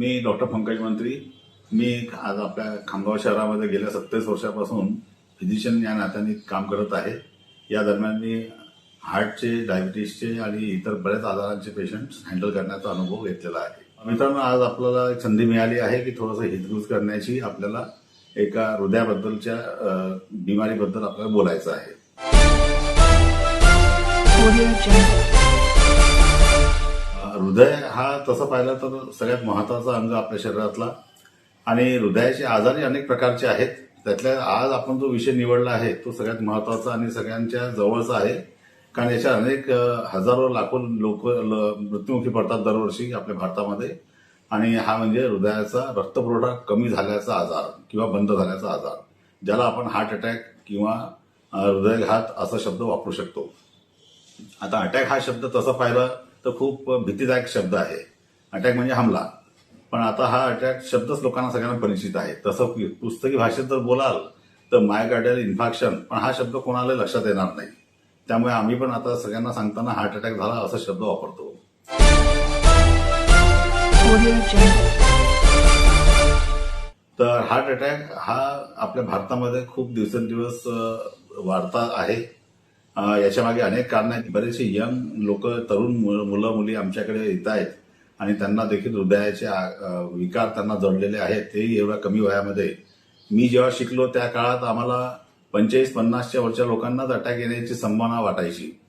मी doctor Pankaj मंत्री. मी आज आपल्या खामगाव शहरामध्ये गेल्या सत्तावीस वर्षापासून फिजिशियन या नात्याने काम करत आहे. या दरम्यान मी हार्टचे डायबिटीसचे आणि इतर बऱ्याच आजारांचे पेशंट्स हँडल करण्याचा अनुभव घेतलेला आहे. मित्रांनो आज आपल्याला एक संधी मिळाली आहे की थोडंसं हितगुज करण्याची आपल्याला एका हृदयाबद्दलच्या बिमारीबद्दल आपल्याला बोलायचं आहे. Audio Jungle. हृदय हा तसं पाहिलं तर सगळ्यात महत्त्वाचा अंग आपल्या शरीरातला. आणि हृदयाचे आजारही अनेक प्रकारचे आहेत. त्यातल्या आज आपण जो विषय निवडला आहे तो सगळ्यात महत्त्वाचा आणि सगळ्यांच्या जवळचा आहे. कारण याच्या अनेक हजारो लाखो लोक ल- मृत्युमुखी पडतात दरवर्षी आपल्या भारतामध्ये. आणि हा म्हणजे हृदयाचा रक्तपुरवठा कमी झाल्याचा आजार किंवा बंद झाल्याचा आजार ज्याला आपण हार्ट अटॅक किंवा हृदयघात असा शब्द वापरू शकतो. आता अटॅक हा शब्द तसा पाहिलं तर खूप भीतीदायक शब्द आहे. अटॅक म्हणजे हमला. पण आता हा अटॅक शब्दच लोकांना सगळ्यांना परिचित आहे. तसं पुस्तकी भाषेत जर बोलाल तर मायकार्डियल इन्फॅक्शन पण हा शब्द कोणाला लक्षात येणार नाही. त्यामुळे आम्ही पण आता सगळ्यांना सांगताना हार्ट अटॅक झाला असा शब्द वापरतो. तर हार्ट अटॅक हा आपल्या भारतामध्ये खूप दिवसेंदिवस वाढता आहे. याच्यामागे अनेक कारण आहेत. बरेचसे यंग लोक तरुण मु- मुलं मुली आमच्याकडे येत आहेत आणि त्यांना देखील हृदयाचे आ- विकार त्यांना जडलेले आहेत. तेही एवढ्या कमी वयामध्ये. मी जेव्हा शिकलो त्या काळात आम्हाला पंचेचाळीस पन्नासच्या वरच्या लोकांनाच अटॅक येण्याची संभावना वाटायची.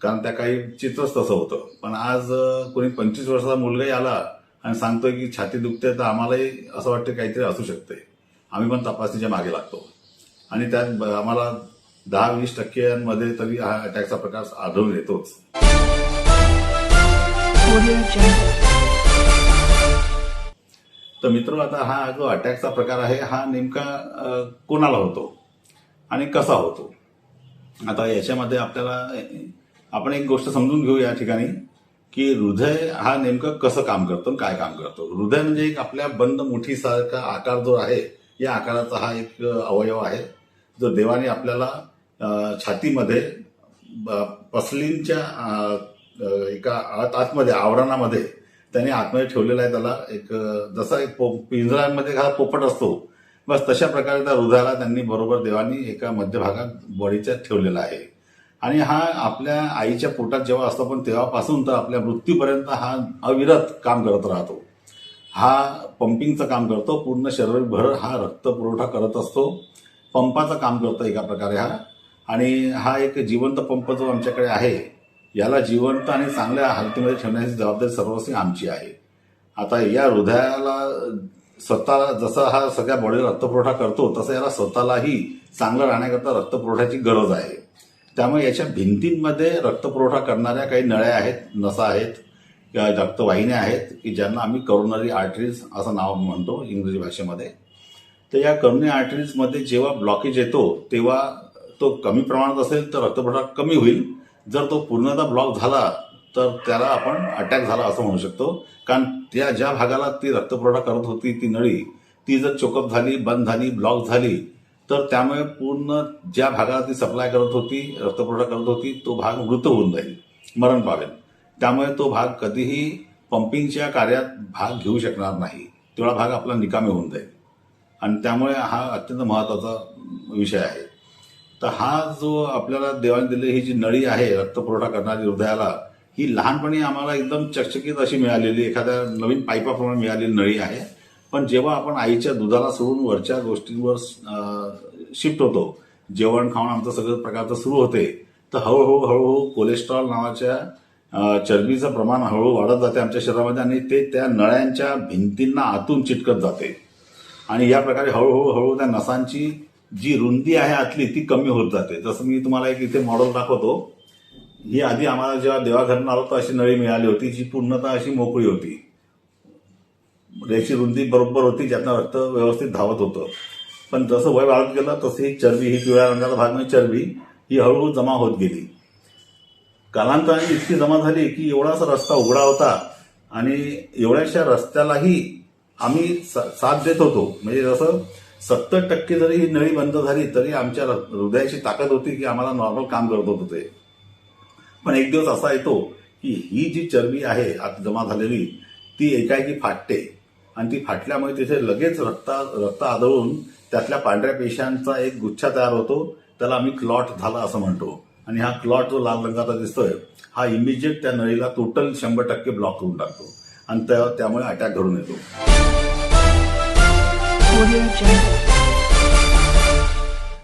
कारण त्या काही चित्रच तसं होतं. पण आज कोणी पंचवीस वर्षाचा मुलगाही आला आणि सांगतोय की छाती दुखते तर आम्हालाही असं वाटतं काहीतरी असू शकते आम्ही पण तपासणीच्या मागे लागतो. आणि त्यात आम्हाला दहा वीस टक्क्यांमध्ये तरी हा अटॅकचा प्रकार आढळून येतोच. तर मित्र आता हा जो अटॅकचा प्रकार आहे हा नेमका कोणाला होतो आणि कसा होतो? आता याच्यामध्ये आपल्याला आपण एक गोष्ट समजून घेऊ या ठिकाणी की हृदय हा नेमकं कसं काम करतो आणि काय काम करतो? हृदय म्हणजे एक आपल्या बंद मुठीसारखा आकार जो आहे या आकाराचा हा एक अवयव आहे जो देवाने आपल्याला छातीमध्ये ब- पसलींच्या एका आत आतमध्ये आवरणामध्ये त्याने आतमध्ये ठेवलेला आहे त्याला एक जसा एक पो पिंजऱ्यामध्ये हा पोपट असतो बस तशा प्रकारे त्या हृदयाला त्यांनी बरोबर देवानी एका मध्यभागात बॉडीच्या ठेवलेला आहे. आणि हा आपल्या आईच्या पोटात जेव्हा असतो पण तेव्हापासून तर आपल्या मृत्यूपर्यंत हा अविरत काम करत राहतो. हा पंपिंगचं काम करतो पूर्ण शरीरभर हा रक्त पुरवठा करत असतो. पंपाचं काम करतो एका प्रकारे हा. आणि हा एक जिवंत पंप जो आमच्याकडे आहे याला जिवंत आणि चांगल्या हालतीमध्ये ठेवण्याची जबाबदारी सर्वस्वी आमची आहे. आता या हृदयाला स्वतः जसा हा सगळ्या बॉडीला रक्तपुरवठा करतो तसं याला स्वतःलाही चांगलं राहण्याकरता रक्तपुरवठ्याची गरज आहे. त्यामुळे याच्या भिंतींमध्ये रक्तपुरवठा करणाऱ्या काही नळ्या आहेत नसा आहेत किंवा रक्तवाहिन्या आहेत की ज्यांना आम्ही करोनरी आर्टरीज असं नाव म्हणतो इंग्रजी भाषेमध्ये. तर या करोनरी आर्टरीजमध्ये जेव्हा ब्लॉकेज येतो तेव्हा तो कमी प्रमाणात असेल तर रक्तपुरवठा कमी होईल. जर तो पूर्णतः ब्लॉक झाला तर त्याला आपण अटॅक झाला असं म्हणू शकतो. कारण त्या ज्या भागाला ती रक्तपुरवठा करत होती ती नळी ती जर चोकअप झाली बंद झाली ब्लॉक झाली तर त्यामुळे पूर्ण ज्या भागाला ती सप्लाय करत होती रक्तपुरवठा करत होती तो भाग मृत होऊन जाईल मरण पावेल. त्यामुळे तो भाग कधीही पंपिंगच्या कार्यात भाग घेऊ शकणार नाही. तेवढा भाग आपला निकामी होऊन जाईल. आणि त्यामुळे हा अत्यंत महत्त्वाचा विषय आहे. तर हा जो आपल्याला देवाने दिलेली ही जी नळी आहे रक्तपुरवठा करणारी हृदयाला ही लहानपणी आम्हाला एकदम चकचकीत अशी मिळालेली एखाद्या नवीन पाईपाप्रमाणे मिळालेली नळी आहे. पण जेव्हा आपण आईच्या दुधाला सोडून वरच्या गोष्टींवर शिफ्ट होतो जेवण खाऊन आमचं सगळं प्रकारचं सुरू होते तर हळूहळू हळूहळू कोलेस्ट्रॉल नावाच्या चरबीचं प्रमाण हळूहळू वाढत जाते आमच्या शरीरामध्ये आणि ते त्या नळ्यांच्या भिंतींना आतून चिटकत जाते. आणि या प्रकारे हळूहळू हळू त्या नसांची जी रुंदी आहे आतली ती कमी होत जाते. जसं मी तुम्हाला एक इथे मॉडेल दाखवतो. ही आधी आम्हाला जेव्हा देवाघरनं आलो तर अशी नळी मिळाली होती जी पूर्णतः अशी मोकळी होती. याची रुंदी बरोबर होती ज्यातनं रक्त व्यवस्थित धावत होतं. पण जसं वय वाढत गेलं तशी ही चरबी ही पिवळ्या रंगाचा भाग म्हणजे चरबी ही हळूहळू जमा होत गेली. कालांतराने इतकी जमा झाली की एवढासा रस्ता उघडा होता आणि एवढ्याशा रस्त्यालाही आम्ही सा- साथ देत होतो. म्हणजे जसं सत्तर टक्के जरी ही नळी बंद झाली तरी आमच्या हृदयाची ताकद होती की आम्हाला नॉर्मल काम करत होते पण एक दिवस असा येतो की ही जी चरबी आहे आत जमा झालेली ती एकाएकी फाटते. आणि ती फाटल्यामुळे तिथे लगेच रक्ता रक्त आदळून त्यातल्या पांढऱ्या पेशांचा एक गुच्छा तयार होतो. त्याला आम्ही क्लॉट झाला असं म्हणतो. आणि हा क्लॉट जो लाल रंगाचा दिसतोय हा इमिजिएट त्या नळीला टोटल शंभर टक्के ब्लॉक करून टाकतो. आणि त्या- त्यामुळे अटॅक घडून येतो.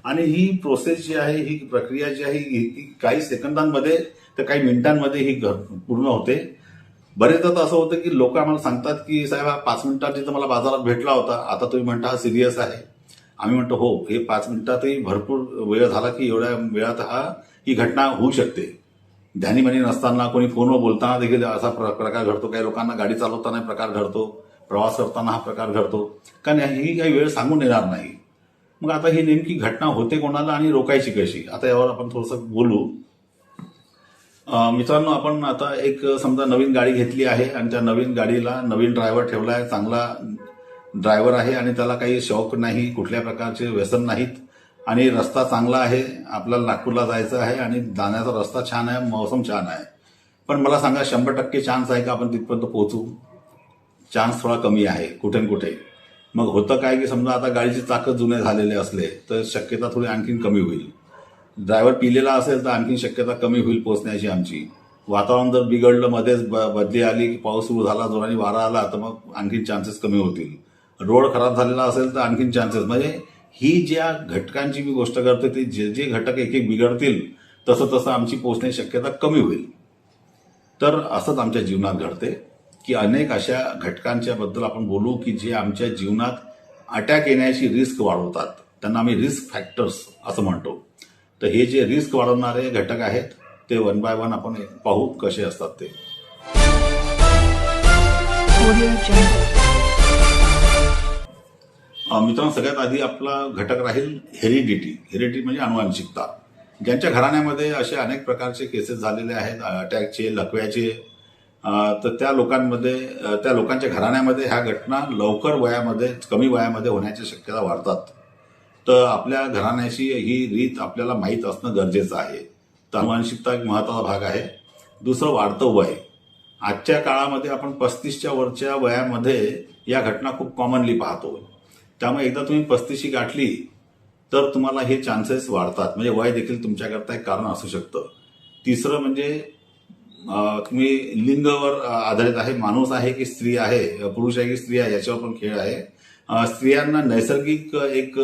आणि ही प्रोसेस जी आहे ही प्रक्रिया जी आहे ही काही सेकंदांमध्ये तर काही मिनिटांमध्ये ही पूर्ण होते. बरेचदा तर असं होतं की लोक आम्हाला सांगतात की साहेब हा पाच मिनिटात जिथं मला बाजारात भेटला होता आता तुम्ही म्हणता हा सिरियस आहे. आम्ही म्हणतो हो हे पाच मिनिटातही भरपूर वेळ झाला की एवढ्या वेळात हा ही घटना होऊ शकते. ध्यानीमनी नसताना कोणी फोनवर बोलताना देखील असा प्र- प्रकार घडतो. काही लोकांना गाडी चालवताना प्रकार घडतो. प्रवास करताना हा प्रकार घडतो. कारण ही काही वेळ सांगून येणार नाही. मग आता ही नेमकी घटना होते कोणाला आणि रोखायची कशी? आता यावर आपण थोडंसं बोलू. मित्रांनो आपण आता एक समजा नवीन गाडी घेतली आहे आणि त्या नवीन गाडीला नवीन ड्रायव्हर ठेवला आहे. चांगला ड्रायव्हर आहे आणि त्याला काही शौक नाही कुठल्या प्रकारचे व्यसन नाहीत. आणि रस्ता चांगला आहे. आपल्याला नागपूरला जायचं आहे आणि जाण्याचा रस्ता छान आहे मौसम छान आहे. पण मला सांगा शंभर टक्के चान्स आहे का आपण तिथपर्यंत पोहोचू? चान्स थोडा कमी आहे कुठे कुठे. मग होतं काय की समजा आता गाडीचे चाकं जुने झालेले असले तर शक्यता थोडी आणखीन कमी होईल. ड्रायव्हर पिलेला असेल तर आणखीन शक्यता कमी होईल पोचण्याची आमची. वातावरण जर बिघडलं मध्येच ब- बदली आली की पाऊस सुरू झाला जोराने वारा आला तर मग आणखीन चान्सेस कमी होतील. रोड खराब झालेला असेल तर आणखीन चान्सेस म्हणजे ही ज्या घटकांची मी गोष्ट करते ते जे जे घटक एक एक बिघडतील तसं तसं आमची पोचण्याची शक्यता कमी होईल. तर असंच आमच्या जीवनात घडते. की अनेक अशा घटकांच्या बद्दल आपण बोलू की जे आमच्या जीवनात अटॅक येण्याची रिस्क वाढवतात. त्यांना आम्ही रिस्क फॅक्टर्स असं म्हणतो. तर हे जे रिस्क वाढवणारे घटक आहेत ते वन बाय वन आपण पाहू कसे असतात ते. मित्रांनो सगळ्यात आधी आपला घटक राहील हेरिडिटी. हेरिडिटी म्हणजे अनुवांशिकता. ज्यांच्या घराण्यामध्ये असे अनेक प्रकारचे केसेस झालेले आहेत अटॅकचे लकव्याचे तर त्या लोकांमध्ये त्या लोकांच्या घराण्यामध्ये ह्या घटना लवकर वयामध्ये कमी वयामध्ये होण्याच्या शक्यता वाढतात. तर आपल्या घराण्याशी ही रीत आपल्याला माहीत असणं गरजेचं आहे. तर मानसिकता एक महत्त्वाचा भाग आहे. दुसरं वाढतं वय. आजच्या काळामध्ये आपण पस्तीसच्या वरच्या वयामध्ये या घटना खूप कॉमनली पाहतो. त्यामुळे एकदा तुम्ही पस्तीशी गाठली तर तुम्हाला हे चान्सेस वाढतात. म्हणजे वय देखील तुमच्याकरता एक कारण असू शकतं. तिसरं म्हणजे तुम्ही लिंगवर आधारित आहे माणूस आहे की स्त्री आहे पुरुष आहे की स्त्री आहे याच्यावर पण खेळ आहे. स्त्रियांना नैसर्गिक एक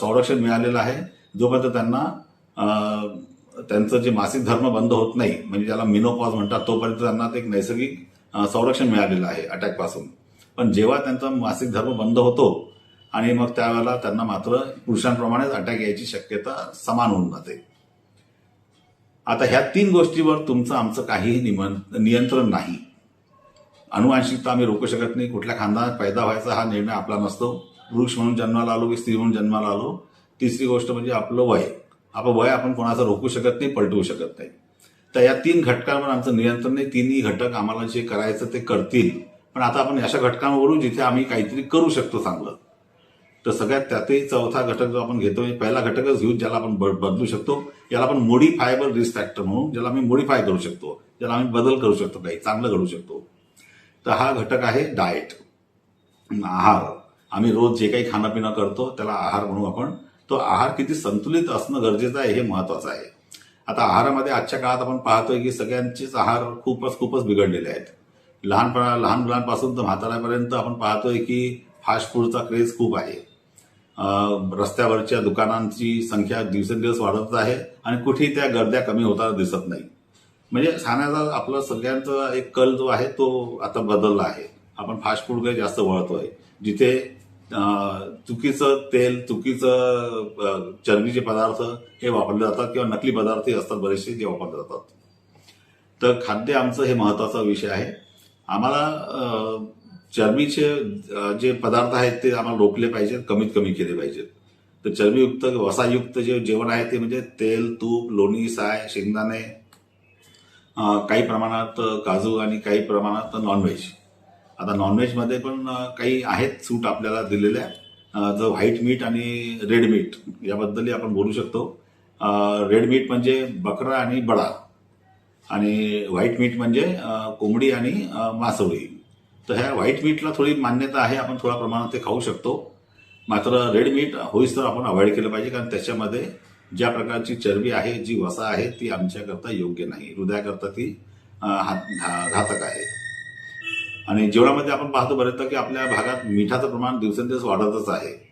संरक्षण मिळालेलं आहे जोपर्यंत त्यांना त्यांचं जे मासिक धर्म बंद होत नाही म्हणजे ज्याला मिनोपॉज म्हणतात तोपर्यंत त्यांना ते एक नैसर्गिक संरक्षण मिळालेलं आहे अटॅकपासून पण जेव्हा त्यांचा मासिक धर्म बंद होतो आणि मग त्यावेळेला त्यांना मात्र पुरुषांप्रमाणेच अटॅक यायची शक्यता समान होऊन जाते. आता ह्या तीन गोष्टीवर तुमचं आमचं काहीही नियंत्रण नाही. अनुवांशिकता आम्ही रोखू शकत नाही. कुठल्या खानदानात पैदा व्हायचा हा निर्णय आपला नसतो. पुरुष म्हणून जन्माला आलो की स्त्री म्हणून जन्माला आलो. तिसरी गोष्ट म्हणजे आपलं वय. आपलं वय आपण कोणाचं रोखू शकत नाही पलटवू शकत नाही. तर या तीन घटकांवर आमचं नियंत्रण नाही. तिन्ही घटक आम्हाला जे करायचं ते करतील. पण आता आपण अशा घटकांवरून जिथे आम्ही काहीतरी करू शकतो चांगलं. तर सगळ्यात त्यातही चौथा घटक जो आपण घेतो म्हणजे पहिला घटकच घेऊ ज्याला आपण ब- बदलू शकतो. याला आपण मोडीफायबल रिस्क फॅक्टर म्हणून ज्याला आम्ही मोडीफाय करू शकतो. ज्याला आम्ही बदल करू शकतो काही चांगलं घडू शकतो. तर हा घटक आहे डाएट आहार. आम्ही रोज जे काही खाणं पिणं करतो त्याला आहार म्हणू आपण. तो आहार किती संतुलित असणं गरजेचं आहे हे महत्वाचं आहे. आता आहारामध्ये आजच्या काळात आपण पाहतोय की सगळ्यांचेच आहार खूपच खूपच बिघडलेले आहेत. लहानपणा लहान मुलांपासून तर म्हाताऱ्यापर्यंत आपण पाहतोय की फास्ट फूडचा क्रेज खूप आहे. रस्त्यावरच्या दुकानांची संख्या दिवसेंदिवस वाढत आहे आणि कुठेही त्या गर्द्या कमी होताना दिसत नाही. म्हणजे खाण्याचा आपला सगळ्यांचा एक कल जो आहे तो आता बदलला आहे. आपण फास्ट फूडकडे जास्त वळतोय. जिथे चुकीचं तेल चुकीचं चरबीचे पदार्थ हे वापरले जातात किंवा नकली पदार्थही असतात बरेचसे जे वापरले जातात. तर खाद्य आमचं हे महत्त्वाचा विषय आहे. आम्हाला चरबीचे जे पदार्थ आहेत ते आम्हाला रोखले पाहिजेत कमीत कमी केले पाहिजेत. तर चरबीयुक्त वसायुक्त जे जेवण आहे ते म्हणजे तेल तूप लोणी साय शेंगदाणे काही प्रमाणात काजू आणि काही प्रमाणात नॉनव्हेज आता नॉनव्हेजमध्ये पण काही आहेत सूट आपल्याला दिलेल्या. जर व्हाईट मीठ आणि रेड मीठ याबद्दलही आपण बोलू शकतो. रेड मीठ म्हणजे बकरा आणि बडा. आणि व्हाईट मीठ म्हणजे कोंबडी आणि मासवळी तर ह्या व्हाईट मीटला थोडी मान्यता आहे. आपण थोड्या प्रमाणात ते खाऊ शकतो. मात्र रेड मीट होईस तर आपण अवॉइड केलं पाहिजे. कारण त्याच्यामध्ये ज्या प्रकारची चरबी आहे जी वसा आहे ती आमच्याकरता योग्य नाही. हृदयाकरता ती हात- घा- घातक आहे. आणि जेवणामध्ये आपण पाहतो बरेचदा की आपल्या भागात मिठाचं प्रमाण दिवसेंदिवस वाढतच आहे.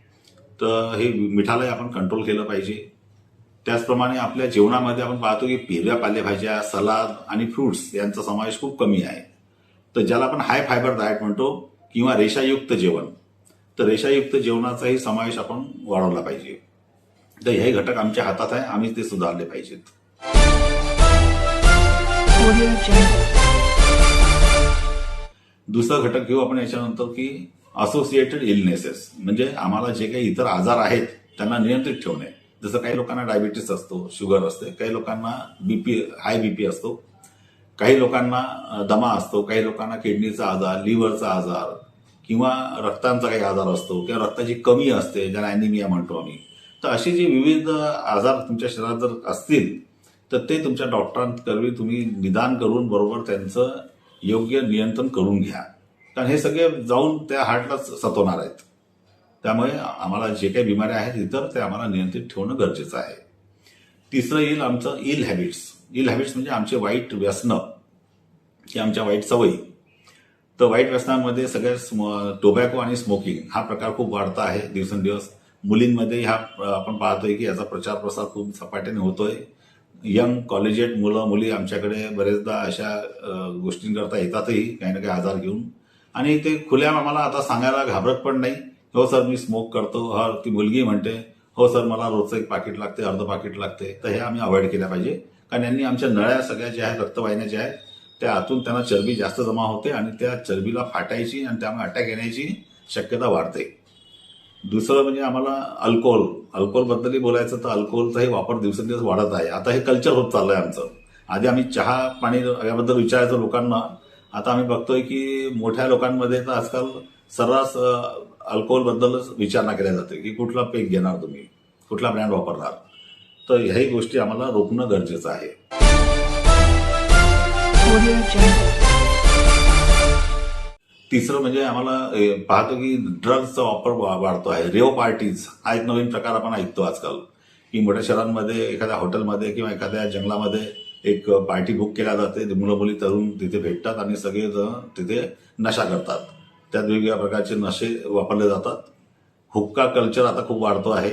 तर हे मिठालाही आपण कंट्रोल केलं पाहिजे. त्याचप्रमाणे आपल्या जेवणामध्ये आपण पाहतो की हिरव्या पालेभाज्या सलाद आणि फ्रूट्स यांचा समावेश खूप कमी आहे. तर ज्याला आपण हाय फायबर डाएट म्हणतो किंवा रेषायुक्त जेवण तर रेषायुक्त जेवणाचाही समावेश आपण वाढवला पाहिजे. तर हे घटक आमच्या हातात आहे आम्ही ते सुधारले पाहिजेत. दुसरा घटक घेऊ आपण याच्यानंतर की असोसिएटेड इलनेसेस म्हणजे आम्हाला जे काही इतर आजार आहेत त्यांना नियंत्रित ठेवणे. जसं काही लोकांना डायबिटीस असतो शुगर असते काही लोकांना बीपी हाय बीपी असतो काही लोकांना दमा असतो काही लोकांना किडनीचा आजार लिव्हरचा आजार किंवा रक्तांचा काही आजार असतो किंवा रक्ताची कमी असते ज्याला अॅनिमिया म्हणतो आम्ही. तर असे जे विविध आजार तुमच्या शरीरात जर असतील तर ते तुमच्या डॉक्टरांकरवी तुम्ही निदान करून बरोबर त्यांचं योग्य नियंत्रण करून घ्या. कारण हे सगळे जाऊन त्या हार्टलाच सतवणार आहेत. त्यामुळे आम्हाला जे काही बिमाऱ्या आहेत इतर ते आम्हाला नियंत्रित ठेवणं गरजेचं आहे. तिसरं येईल आमचं इल हॅबिट्स इल हॅबिट्स म्हणजे आमचे वाईट व्यसनं की आमच्या वाईट सवयी. तर वाईट व्यसनांमध्ये सगळ्यात टोबॅको आणि स्मोकिंग हा प्रकार खूप वाढता आहे दिवसेंदिवस. मुलींमध्ये हा आपण पाहतोय की याचा प्रचार प्रसार खूप झपाट्याने होतोय. यंग कॉलेजेट मुलं मुली आमच्याकडे बरेचदा अशा गोष्टींकरता येतातही काही ना काही आजार घेऊन. आणि ते खुल्या आम्हाला आता सांगायला घाबरत पण नाही. हो सर मी स्मोक करतो. हर ती मुलगी म्हणते हो सर मला रोजचं एक पाकिट लागते अर्ध पाकिट लागते. तर हे आम्ही अवॉइड केल्या पाहिजे. कारण यांनी आमच्या नळ्या सगळ्या ज्या आहेत रक्तवाहिन्या ज्या आहेत त्या आतून त्यांना चरबी जास्त जमा होते आणि त्या चरबीला फाटायची आणि त्यामुळे अटॅक येण्याची शक्यता वाढते. दुसरं म्हणजे आम्हाला अल्कोहोल. अल्कोहोलबद्दलही बोलायचं तर अल्कोहोलचाही वापर दिवसेंदिवस वाढत आहे. आता हे कल्चर होत चाललं आहे आमचं. आधी आम्ही चहा पाणी याबद्दल विचारायचो लोकांना. आता आम्ही बघतोय की मोठ्या लोकांमध्ये तर आजकाल सर्रास अल्कोहोलबद्दलच विचारणा केल्या जाते की कुठला पेक घेणार तुम्ही? कुठला ब्रँड वापरणार? तर ह्याही गोष्टी आम्हाला रोखणं गरजेचं आहे. तिसरं म्हणजे आम्हाला पाहतो की ड्रग्सचा वापर वाढतो आहे. रेव पार्टीज हा एक नवीन प्रकार आपण ऐकतो आजकाल. की मोठ्या शहरांमध्ये एखाद्या हॉटेलमध्ये किंवा एखाद्या जंगलामध्ये एक पार्टी बुक केल्या जाते. मुलं मुली तरुण तिथे भेटतात आणि सगळे जण तिथे नशा करतात. त्यात वेगवेगळ्या प्रकारचे नशे वापरले जातात. हुक्का कल्चर आता खूप वाढतो आहे.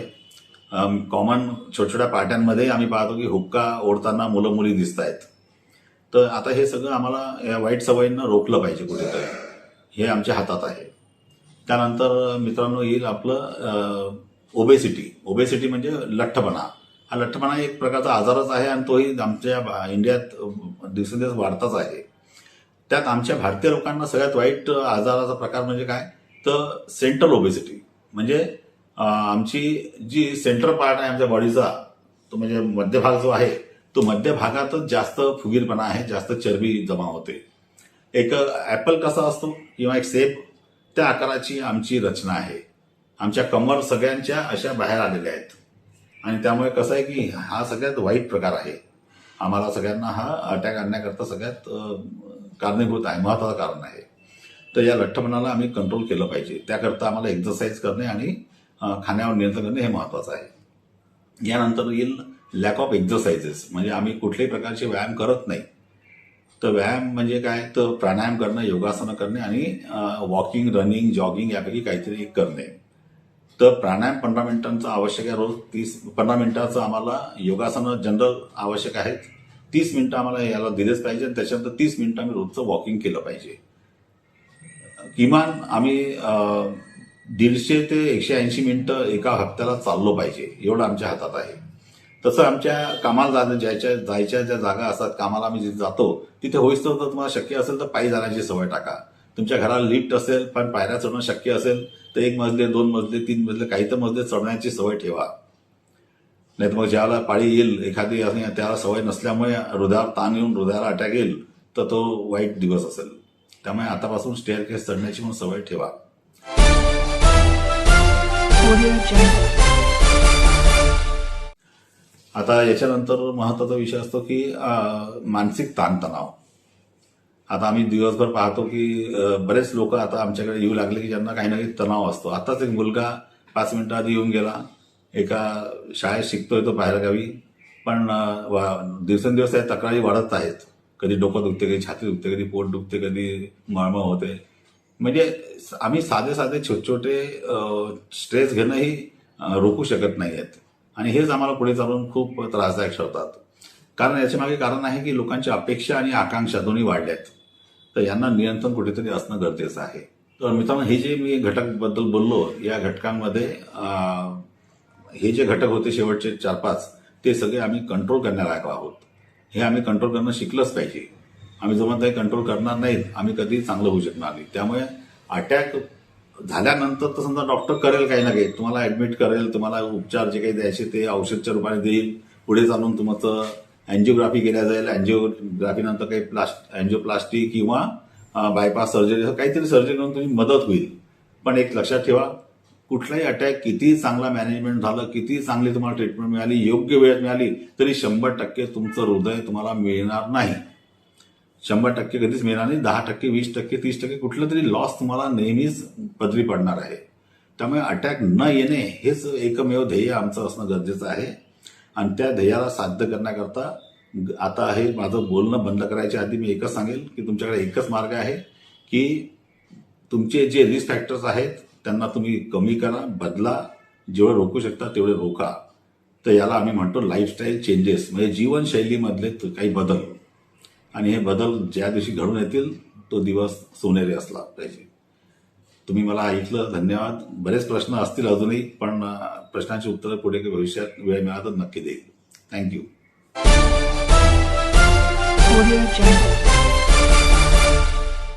कॉमन छोट्या छोट्या पार्ट्यांमध्ये आम्ही पाहतो की हुक्का ओढताना मुलं मुली दिसत आहेत तर आता हे सगळं आम्हाला या वाईट सवयींना रोखलं पाहिजे कुठेतरी. हे आमच्या हातात आहे. त्यानंतर मित्रांनो येईल आपलं ओबेसिटी ओबेसिटी म्हणजे लठ्ठपणा. हा लठ्ठपणा एक प्रकारचा आजारच आहे आणि तोही आमच्या इंडियात दिवसेंदिवस वाढताच आहे. त्यात आमच्या भारतीय लोकांना सगळ्यात वाईट आजाराचा प्रकार म्हणजे काय? तर सेंट्रल ओबेसिटी म्हणजे आमची जी सेंटर पार्ट आहे आमच्या बॉडीचा तो म्हणजे मध्यभाग जो आहे तो मध्य भागातच जास्त फुगीरपणा आहे जास्त चरबी जमा होते. एक ॲपल कसा असतो किंवा एक सेप त्या आकाराची आमची रचना आहे. आमच्या कमर सगळ्यांच्या अशा बाहेर आलेल्या आहेत. आणि त्यामुळे कसं आहे की हा सगळ्यात वाईट प्रकार आहे. आम्हाला सगळ्यांना हा अटॅक आणण्याकरता सगळ्यात कारणीभूत आहे महत्वाचं कारण आहे. तर या लठ्ठपणाला आम्ही कंट्रोल केलं पाहिजे. त्याकरता आम्हाला एक्झरसाईज करणे आणि खाण्यावर नियंत्रण करणे हे महत्वाचं आहे. यानंतर येईल लॅक ऑफ एक्झरसाइजेस म्हणजे आम्ही कुठल्याही प्रकारचे व्यायाम करत नाही. तर व्यायाम म्हणजे काय? तर प्राणायाम करणं योगासनं करणे आणि वॉकिंग रनिंग जॉगिंग यापैकी काहीतरी एक करणे. तर प्राणायाम पंधरा मिनिटांचं आवश्यक आहे रोज. तीस पंधरा मिनिटाचं आम्हाला योगासनं जनरल आवश्यक आहेत. तीस मिनिटं आम्हाला याला दिलेच पाहिजे आणि त्याच्यानंतर तीस मिनिटं आम्ही रोजचं वॉकिंग केलं पाहिजे. किमान आम्ही दीडशे ते एकशे ऐंशी मिनिटं एका हप्त्याला चाललो पाहिजे एवढं आमच्या हातात आहे. तसं आमच्या कामाला जाणं ज्याच्या जायच्या ज्या जागा असतात कामाला आम्ही जिथे जातो तिथे होईस तर तुम्हाला शक्य असेल तर पायी जाण्याची सवय टाका. तुमच्या घराला लिफ्ट असेल पण पायऱ्या चढणं शक्य असेल तर एक मजले दोन मजले तीन मजले काही तर मजले चढण्याची सवय ठेवा. नाही तर मग ज्याला पाळी येईल एखादी आणि त्याला सवय नसल्यामुळे हृदयावर ताण येऊन हृदयाला अटॅक येईल तर तो वाईट दिवस असेल. त्यामुळे आतापासून स्टेअर केस चढण्याची पण सवय ठेवा. आता याच्यानंतर महत्त्वाचा विषय असतो की मानसिक ताणतणाव. आता आम्ही दिवसभर पाहतो की बरेच लोक आता आमच्याकडे येऊ लागले की ज्यांना काही ना काही तणाव असतो. आताच एक मुलगा पाच मिनिटं आधी येऊन गेला. एका शाळेत शिकतोय तो बाहेरगावी. पण वा- दिवसेंदिवस त्या तक्रारी वाढत आहेत. कधी डोकं दुखते कधी छाती दुखते कधी पोट दुखते कधी मळमळ होते. म्हणजे आम्ही साधे साधे छोटे छोटे स्ट्रेस घेणंही रोखू शकत नाही आहेत आणि हेच आम्हाला पुढे चालून खूप त्रासदायक ठरतात. कारण याच्या मागे कारण आहे की लोकांची अपेक्षा आणि आकांक्षा दोन्ही वाढल्यात. तर यांना नियंत्रण कुठेतरी असणं गरजेचं आहे. तर मित्रांनो हे जे मी घटकबद्दल बोललो या घटकांमध्ये हे जे घटक होते शेवटचे चार पाच ते सगळे आम्ही कंट्रोल करण्यालायक आहोत. हे आम्ही कंट्रोल करणं शिकलंच पाहिजे. आम्ही जोपर्यंत काही कंट्रोल करणार नाहीत आम्ही कधी चांगलं होऊ शकणार नाही. त्यामुळे अटॅक झाल्यानंतर तर समजा डॉक्टर करेल काही ना काही तुम्हाला ऍडमिट करेल तुम्हाला उपचार जे काही द्यायचे ते औषधच्या रूपाने देईल. पुढे चालून तुमचं अँजिओग्राफी केल्या जाईल. अँजिओग्राफीनंतर काही प्लास्ट अँजिओप्लास्टी किंवा बायपास सर्जरी असं काहीतरी सर्जरी करून तुमची मदत होईल. पण एक लक्षात ठेवा कुठलाही अटॅक किती चांगला मॅनेजमेंट झालं किती चांगली तुम्हाला ट्रीटमेंट मिळाली योग्य वेळेत मिळाली तरी शंभर टक्के तुमचं हृदय तुम्हाला मिळणार नाही. शंभर टक्के कधीच मिळणार नाही. दहा टक्के वीस टक्के तीस टक्के कुठलं तरी लॉस तुम्हाला नेहमीच पदरी पडणार आहे. त्यामुळे अटॅक न येणे हेच एकमेव ध्येय आमचं असणं गरजेचं आहे. आणि त्या ध्येयाला साध्य करण्याकरता आता हे माझं बोलणं बंद करायच्या आधी मी एकच सांगेल की तुमच्याकडे एकच मार्ग आहे की तुमचे जे रिस्क फॅक्टर्स आहेत त्यांना तुम्ही कमी करा बदला जेवढं रोखू शकता तेवढे रोखा. तर याला आम्ही म्हणतो लाईफस्टाईल चेंजेस म्हणजे जीवनशैलीमधले काही बदल. आणि हे बदल ज्या दिवशी घडून येतील तो दिवस सोनेरी असला पाहिजे. तुम्ही मला ऐकलं धन्यवाद. बरेच प्रश्न असतील अजूनही पण प्रश्नांची उत्तरं पुढे भविष्यात वेळ मिळाला तर नक्की देईल. थँक्यू